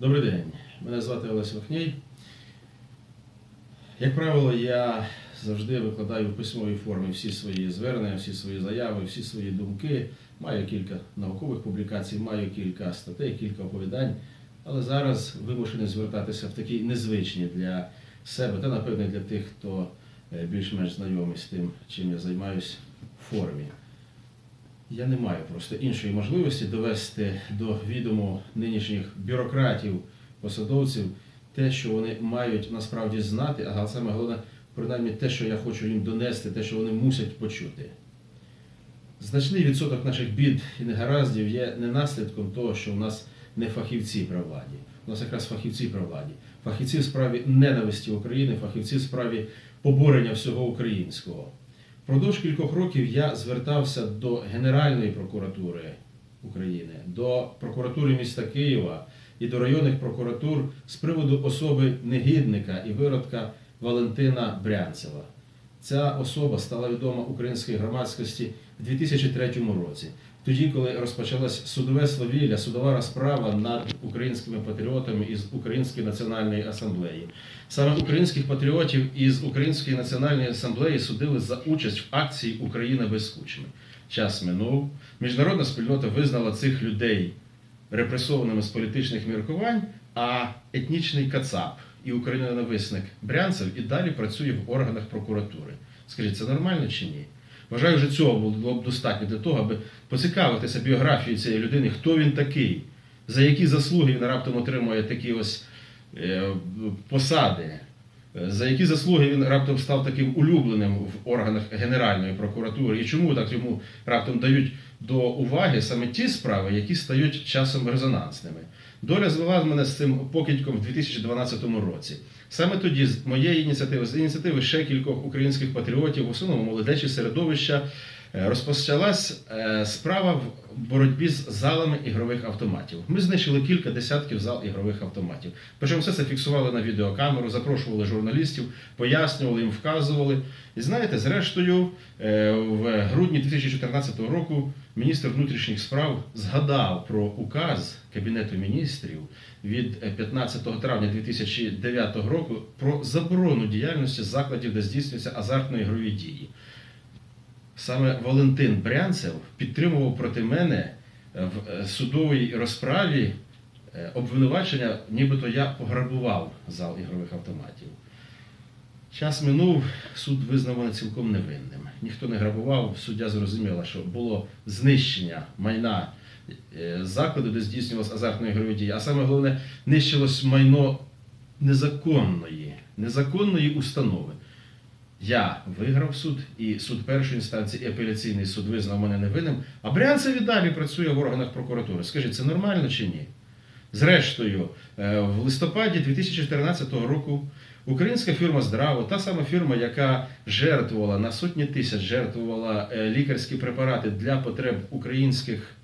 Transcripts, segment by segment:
Добрий день, мене звати Олесь Вахній. Як правило, я завжди викладаю в письмовій формі всі свої звернення, всі свої заяви, всі свої думки. Маю кілька наукових публікацій, маю кілька статей, кілька оповідань. Але зараз вимушений звертатися в такі незвичні для себе та, напевне, для тих, хто е, більш-менш знайомий з тим, чим я займаюся формі. Я не маю просто іншої можливості довести до відому нинішніх бюрократів, посадовців те, що вони мають насправді знати, а саме головне, принаймні те, що я хочу їм донести, те, що вони мусять почути. Значний відсоток наших бід і негараздів є не наслідком того, що у нас не фахівці при владі. У нас якраз фахівці при владі. Фахівці в справі ненависті України, фахівці в справі поборення всього українського. Впродовж кількох років я звертався до Генеральної прокуратури України, до прокуратури міста Києва і до районних прокуратур з приводу особи негідника і виродка Валентина Брянцева. Ця особа стала відома українській громадськості в 2003 році, тоді, коли розпочалось судове свавілля, судова розправа над українськими патріотами із Української національної асамблеї. Саме українських патріотів із Української національної асамблеї судили за участь в акції Україна без кучми. Час минув. Міжнародна спільнота визнала цих людей репресованими з політичних міркувань, а етнічний Кацап і україноненависник Брянцев і далі працює в органах прокуратури. Скажіть, це нормально чи ні? Вважаю, що цього було б достатньо для того, аби поцікавитися біографією цієї людини, хто він такий, за які заслуги він раптом отримує такі ось е, посади, е, за які заслуги він раптом став таким улюбленим в органах Генеральної прокуратури, і чому так йому раптом дають до уваги саме ті справи, які стають часом резонансними. Доля звела мене з цим покидьком в 2012 році. Саме тоді з моєї ініціативи, з ініціативи ще кількох українських патріотів, в основному молодечі середовища, е, розпочалась е, справа в боротьбі з залами ігрових автоматів. Ми знищили кілька десятків зал ігрових автоматів. Причому все це фіксували на відеокамеру, запрошували журналістів, пояснювали їм, вказували. І знаєте, зрештою, е, в грудні 2014 року міністр внутрішніх справ згадав про указ Кабінету міністрів від е, 15 травня 2009 року про заборону діяльності закладів, де здійснюються азартно-ігрові дії. Саме Валентин Брянцев підтримував проти мене в е, судовій розправі е, обвинувачення, нібито я пограбував зал ігрових автоматів. Час минув, суд визнав мене цілком невинним. Ніхто не грабував, суддя зрозуміла, що було знищення майна е, закладу, де здійснювалися азартні ігрові дії, а саме головне, нищилось майно незаконної, незаконної установи. Я виграв суд, і суд першої інстанції, і апеляційний суд визнав мене невинним, а Брянцев і далі працює в органах прокуратури. Скажіть, це нормально чи ні? Зрештою, е, в листопаді 2014 року українська фірма Здраво, та сама фірма, яка жертвувала на сотні тисяч, жертвувала е, лікарські препарати для потреб українських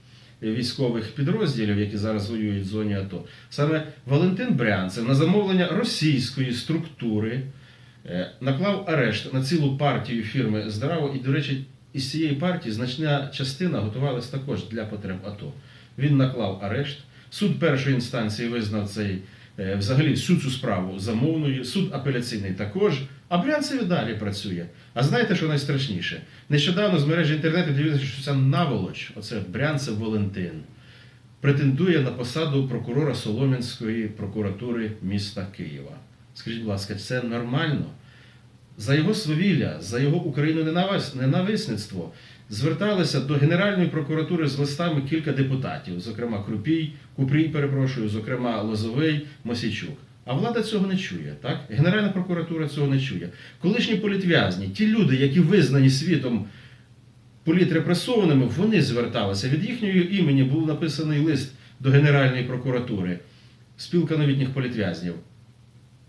військових підрозділів, які зараз воюють в зоні АТО, саме Валентин Брянцев на замовлення російської структури е, наклав арешт на цілу партію фірми Здраво, і, до речі, із цієї партії значна частина готувалась також для потреб АТО. Він наклав арешт. Суд першої інстанції визнав цей взагалі всю цю справу замовною, суд апеляційний також, а Брянцеві далі працює. А знаєте, що найстрашніше? Нещодавно з мережі інтернету дивилися, що ця наволоч, оце Брянцев Валентин, претендує на посаду прокурора Солом'янської прокуратури міста Києва. Скажіть, будь ласка, це нормально? За його свавілля, за його україноненависництво зверталися до Генеральної прокуратури з листами кілька депутатів, зокрема Крупій, Купрій, перепрошую, зокрема Лозовий, Мосійчук. А влада цього не чує, так? Генеральна прокуратура цього не чує. Колишні політв'язні, ті люди, які визнані світом політрепресованими, вони зверталися. Від їхнього імені був написаний лист до Генеральної прокуратури, спілка новітніх політв'язнів.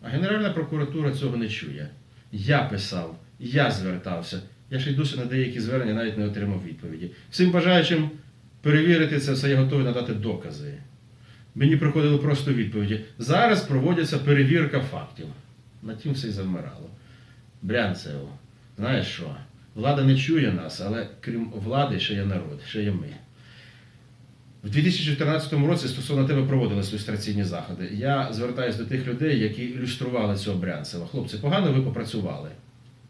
А Генеральна прокуратура цього не чує. Я писав, я звертався. Я ще й досі на деякі звернення навіть не отримав відповіді. Всім бажаючим перевірити це все, я готовий надати докази. Мені приходили просто відповіді. Зараз проводиться перевірка фактів. На тім все й завмирало. Брянцево, знаєш що? Влада не чує нас, але крім влади ще є народ, ще є ми. В 2014 році стосовно тебе проводились люстраційні заходи. Я звертаюся до тих людей, які ілюстрували цього Брянцева. Хлопці, погано ви попрацювали.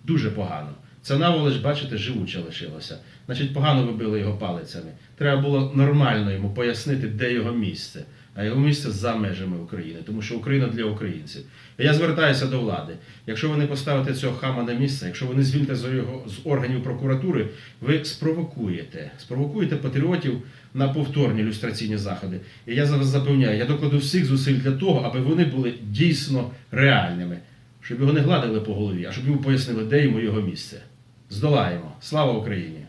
Дуже погано. Це наволоч, бачите, живуче лишилося. Значить, погано ви били його палицями. Треба було нормально йому пояснити, де його місце. А його місце за межами України, тому що Україна для українців. Я звертаюся до влади. Якщо ви не поставите цього хама на місце, якщо ви не звільните з його з органів прокуратури, ви спровокуєте, спровокуєте патріотів на повторні люстраційні заходи. І я зараз запевняю, я докладу всіх зусиль для того, аби вони були дійсно реальними, щоб його не гладили по голові, а щоб йому пояснили, де йому його місце. Здолаємо. Слава Україні!